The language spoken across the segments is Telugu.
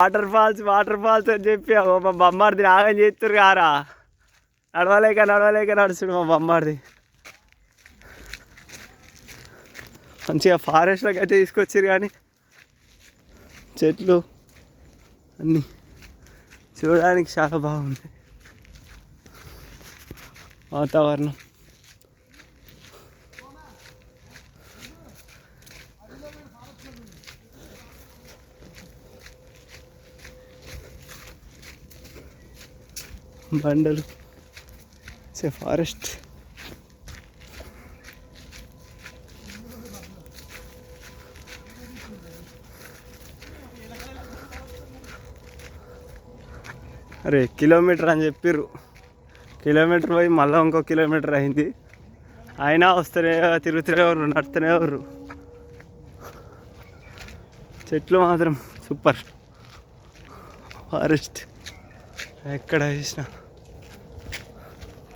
వాటర్ ఫాల్స్ వాటర్ ఫాల్స్ అని చెప్పి మా బొమ్మాడిది నాగం చేస్తారు కారా నడవలేక నడవలేక నడుచుడు మా బొమ్మాడిది మంచిగా ఫారెస్ట్లోకి అయితే తీసుకొచ్చారు కానీ చెట్లు అన్నీ చూడడానికి చాలా బాగుంది వాతావరణం. బండలు. ఫారెస్ట్. అరే కిలోమీటర్ అని చెప్పిర్రు. కిలోమీటర్ పోయి మళ్ళీ ఇంకో కిలోమీటర్ అయింది. అయినా వస్తూనే తిరుగుతూనే ఎవరు నడుతూనే ఎవరు చెట్లు మాత్రం సూపర్. ఫారెస్ట్. ఎక్కడ చూసిన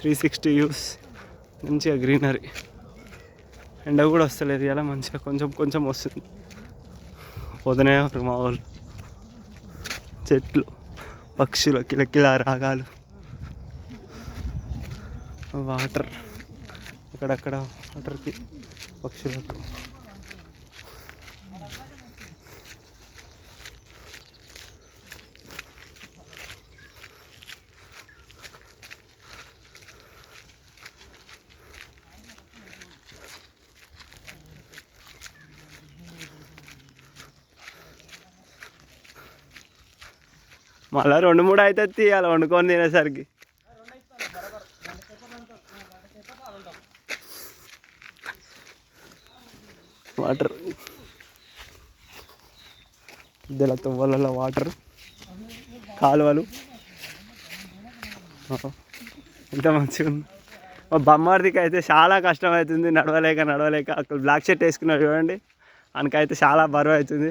త్రీ సిక్స్టీ వ్యూస్ మంచిగా గ్రీనరీ ఎండ కూడా వస్తలేదు ఇలా మంచిగా కొంచెం కొంచెం వస్తుంది. పొద్దునే ఎవరు మా వాళ్ళు చెట్లు పక్షులు కిలకిల రాగాలు. వాటర్. అక్కడక్కడ వాటర్కి పక్షులకు. మళ్ళీ రెండు మూడు అయితే తీయాలి వండుకొని తినేసరికి. వాటర్. ఇద్దల తువ్వలలో వాటర్. కాలువలు. ఎంత మంచిగా ఉంది. మా బొమ్మార్దికి అయితే చాలా కష్టం అవుతుంది నడవలేక నడవలేక. అక్కడ బ్లాక్ షర్ట్ వేసుకున్నాడు చూడండి. ఆయనకైతే చాలా బరువు అవుతుంది.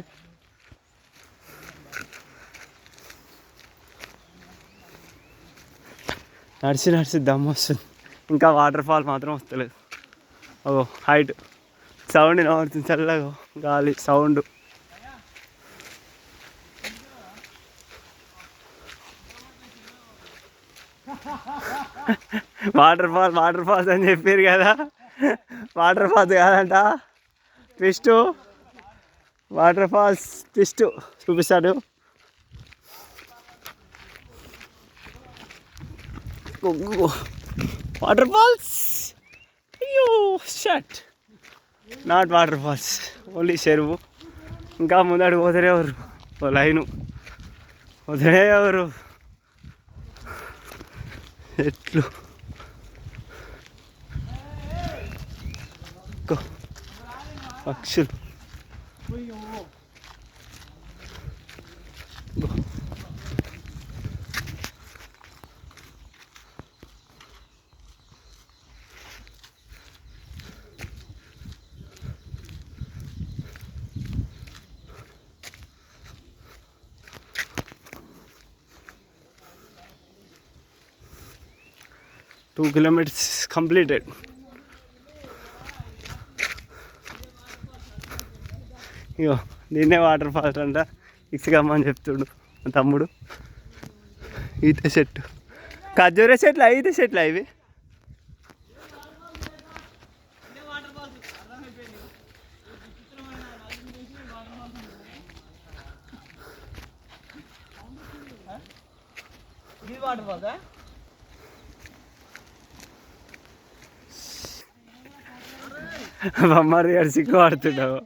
నడిచి నడిచి దమ్ వస్తుంది. ఇంకా వాటర్ ఫాల్ మాత్రం వస్తలేదు. ఓ హైట్ సౌండ్ వినబడుతుంది చల్లగా. గాలి sound waterfall waterfalls అని చెప్పారు కదా. వాటర్ ఫాల్స్ కాదంట. ట్విస్ట్ వాటర్ ఫాల్స్ ట్విస్ట్ చూపిస్తాడు. వాటర్ ఫాల్స్ అయ్యో shut not waterfalls only చెరువు. ఇంకా ముందడు పోతనే ఎవరు? ఓ లైను. పోతనే ఎట్లు? పక్షులు. టూ కిలోమీటర్స్ కంప్లీటెడ్ ఇగో దీన్నే వాటర్ ఫాల్స్ అంట ఇసుకమ్మని చెప్తుడు మా తమ్ముడు. ఈత చెట్టు ఖర్జూర చెట్లు ఈత చెట్లు ఇవి? బొమ్మారి గారు సిగ్గు ఆడుతున్నావు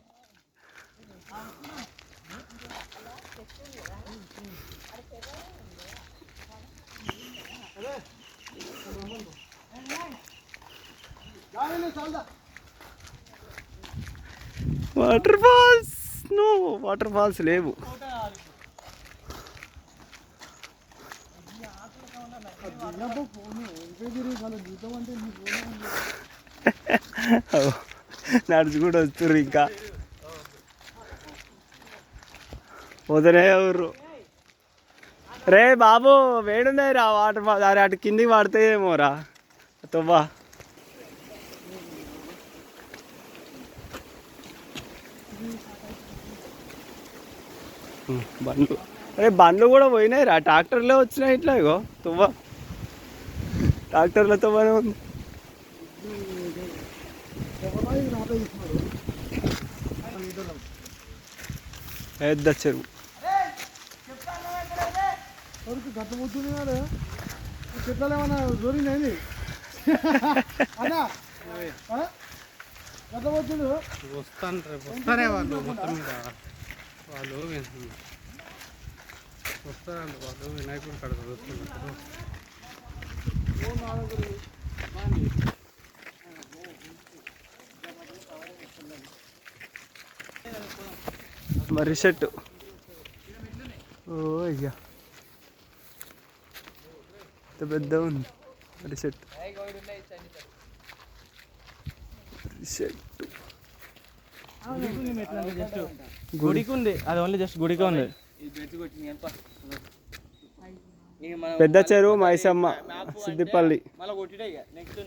waterfalls. No waterfalls లేవు. ఫోన్ నడుచు కూడా వస్తుర్రు ఇంకా. వదిలే ఎవరు? రే బాబు వేడున్నాయి రా వాటర్ ఫాల్ అరే అటు కిందికి పడతాయేమో రా. తువ్వా. బండ్లు. అరే బండ్లు కూడా పోయినాయి రా. ట్రాక్టర్లే వచ్చినాయి ఇట్లా ఇగో. తువ్వ. ట్రాక్టర్లతో పని ఉంది. పెద్ద చెరువు గత పోతుంది కదా చెట్లు ఏమన్నా దొరికినాయి అన్నా గత పోతుంది వస్తాను రేపు వస్తారే వాళ్ళు మొత్తం మీద వాళ్ళు వస్తారండి వాళ్ళు వినాయకుడి కాడ వస్తున్నారు మర్రి చెట్టు ఓ అయ్యా. ఇంత పెద్ద ఉంది మర్రి చెట్టు గుడికి ఉంది అది ఓన్లీ జస్ట్ గుడికి ఉంది. పెద్ద చెరువు మైసమ్మ సిద్దిపల్లి. మళ్ళీ కొట్టిడే నెక్స్ట్